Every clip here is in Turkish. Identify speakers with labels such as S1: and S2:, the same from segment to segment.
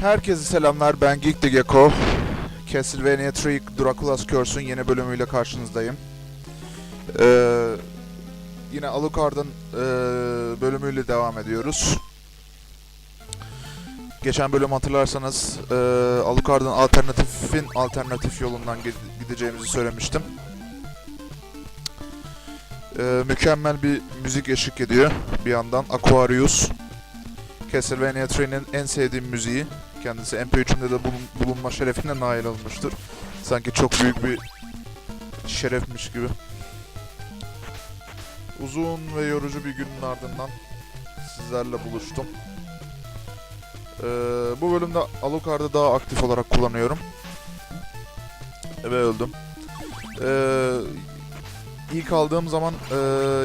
S1: Herkese selamlar ben Geek the Gecko. Castlevania 3 Dracula's Curse'un yeni bölümüyle karşınızdayım. Ee, yine Alucard'ın ee, bölümüyle devam ediyoruz. Geçen bölüm hatırlarsanız ee, Alucard'ın alternatifin alternatif yolundan gi- gideceğimizi söylemiştim. Ee, mükemmel bir müzik eşlik ediyor bir yandan Aquarius. Castlevania 3'nin en sevdiğim müziği. Kendisi MP3'ünde de bulun- bulunma şerefine nail olmuştur. Sanki çok büyük bir şerefmiş gibi. Uzun ve yorucu bir günün ardından sizlerle buluştum. Ee, bu bölümde Alucard'ı daha aktif olarak kullanıyorum. Ve öldüm. Ee, ilk aldığım zaman ee,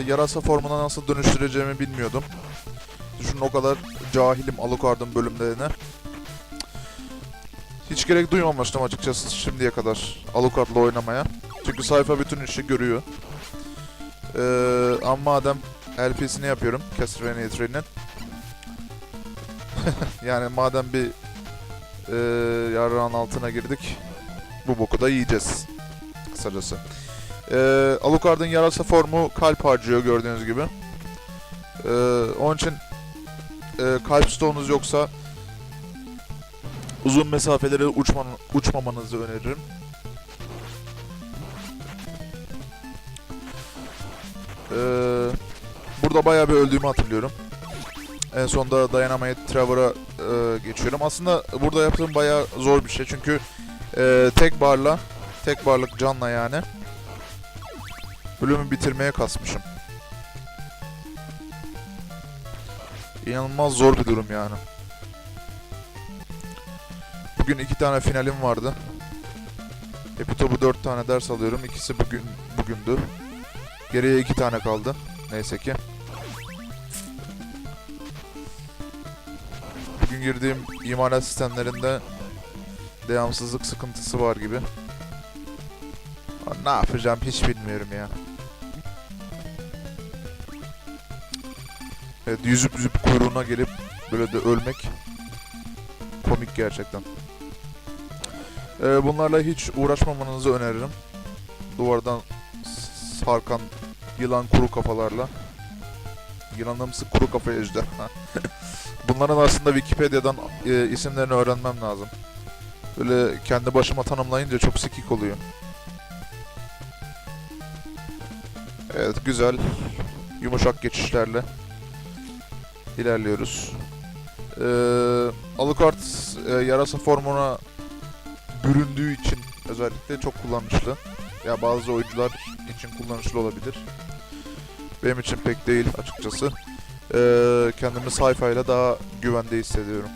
S1: yarasa formuna nasıl dönüştüreceğimi bilmiyordum. Düşünün o kadar cahilim Alucard'ın bölümlerine. Hiç gerek duymamıştım açıkçası şimdiye kadar Alucard'la oynamaya. Çünkü sayfa bütün işi görüyor. Ee, ama madem LP'sini yapıyorum Castlevania 3'nin. yani madem bir e, yarrağın altına girdik bu boku da yiyeceğiz kısacası. Ee, Alucard'ın yarasa formu kalp harcıyor gördüğünüz gibi. Ee, onun için e, kalp stoğunuz yoksa uzun mesafelere uçman, uçmamanızı öneririm. Ee, burada bayağı bir öldüğümü hatırlıyorum. En sonunda dayanamayıp Trevor'a e, geçiyorum. Aslında burada yaptığım bayağı zor bir şey çünkü e, tek barla, tek barlık canla yani bölümü bitirmeye kasmışım. İnanılmaz zor bir durum yani. Bugün iki tane finalim vardı. Epitop'u dört tane ders alıyorum. İkisi bugün bugündü. Geriye iki tane kaldı. Neyse ki. Bugün girdiğim imalat sistemlerinde devamsızlık sıkıntısı var gibi. Ne yapacağım hiç bilmiyorum ya. Evet yüzüp yüzüp kuyruğuna gelip böyle de ölmek komik gerçekten. Ee, bunlarla hiç uğraşmamanızı öneririm. Duvardan sarkan yılan kuru kafalarla. Yılanımsı kuru kafa ejderha. Bunların aslında Wikipedia'dan e, isimlerini öğrenmem lazım. Böyle kendi başıma tanımlayınca çok sikik oluyor. Evet güzel. Yumuşak geçişlerle ilerliyoruz. Ee, Alucard e, yarasa formuna büründüğü için özellikle çok kullanışlı. Ya bazı oyuncular için kullanışlı olabilir. Benim için pek değil açıkçası. Ee, kendimi sayfayla daha güvende hissediyorum.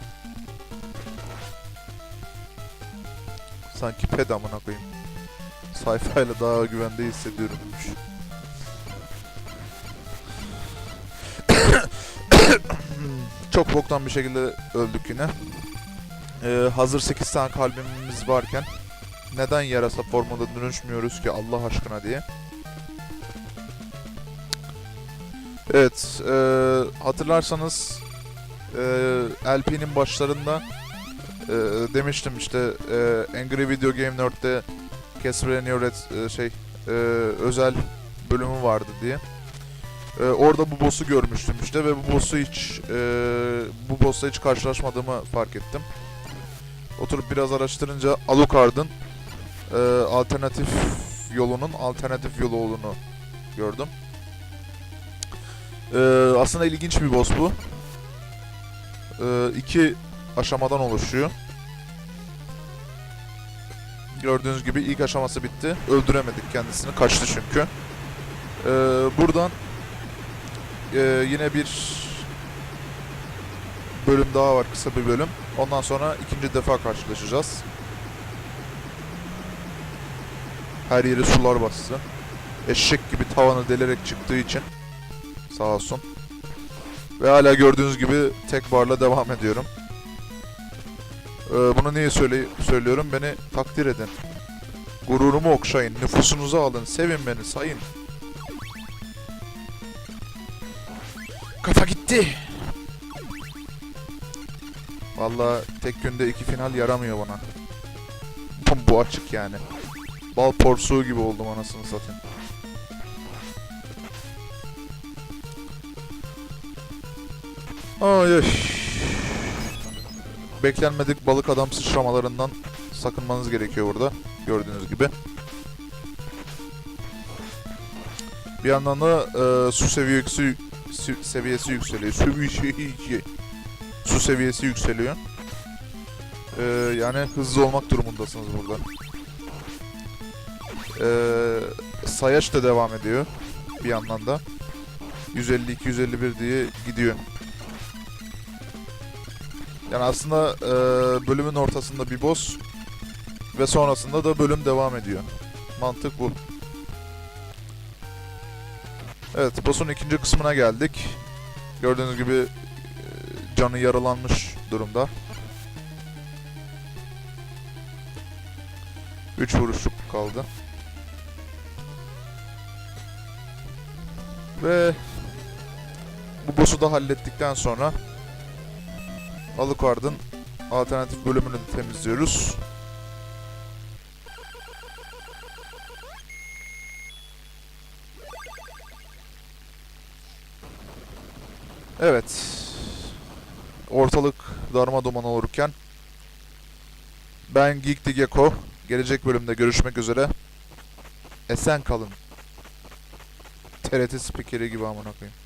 S1: Sanki ped amına koyayım. Sayfayla daha güvende hissediyorum. Çok boktan bir şekilde öldük yine. Ee, hazır 8 tane kalbimiz varken neden yarasa formunda dönüşmüyoruz ki Allah aşkına diye. Evet, e, hatırlarsanız e, LP'nin başlarında e, demiştim işte e, Angry Video Game Nerd'de Castlevania Red e, şey e, özel bölümü vardı diye. E, orada bu boss'u görmüştüm işte ve bu boss'u hiç e, bu boss'la hiç karşılaşmadığımı fark ettim. Oturup biraz araştırınca Alucard'ın e, alternatif yolunun alternatif yolu olduğunu gördüm. E, aslında ilginç bir boss bu. E, iki aşamadan oluşuyor. Gördüğünüz gibi ilk aşaması bitti. Öldüremedik kendisini. Kaçtı çünkü. E, buradan e, yine bir bölüm daha var. Kısa bir bölüm. Ondan sonra ikinci defa karşılaşacağız. Her yeri sular bastı. Eşek gibi tavanı delerek çıktığı için sağ olsun. Ve hala gördüğünüz gibi tek barla devam ediyorum. Ee, bunu niye söyle söylüyorum? Beni takdir edin. Gururumu okşayın, nüfusunuzu alın, sevin beni, sayın. Kafa gitti. Valla tek günde iki final yaramıyor bana. Bu- açık yani. Bal porsuğu gibi oldum anasını satayım. Ay. Beklenmedik balık adam sıçramalarından sakınmanız gerekiyor burada. Gördüğünüz gibi. Bir yandan da e, su seviyesi su- seviyesi yükseliyor. Seviyesi su seviyesi yükseliyor. E, yani hızlı olmak durumundasınız burada. E, sayaç da devam ediyor bir yandan da. 152 151 diye gidiyor. Yani aslında e, bölümün ortasında bir boss ve sonrasında da bölüm devam ediyor. Mantık bu. Evet, boss'un ikinci kısmına geldik. Gördüğünüz gibi canı yaralanmış durumda. 3 vuruşluk kaldı. Ve bu boss'u da hallettikten sonra Alucard'ın alternatif bölümünü temizliyoruz. Evet. Ortalık darma duman olurken ben Geek the Gecko. Gelecek bölümde görüşmek üzere. Esen kalın. TRT spikeri gibi amına koyayım.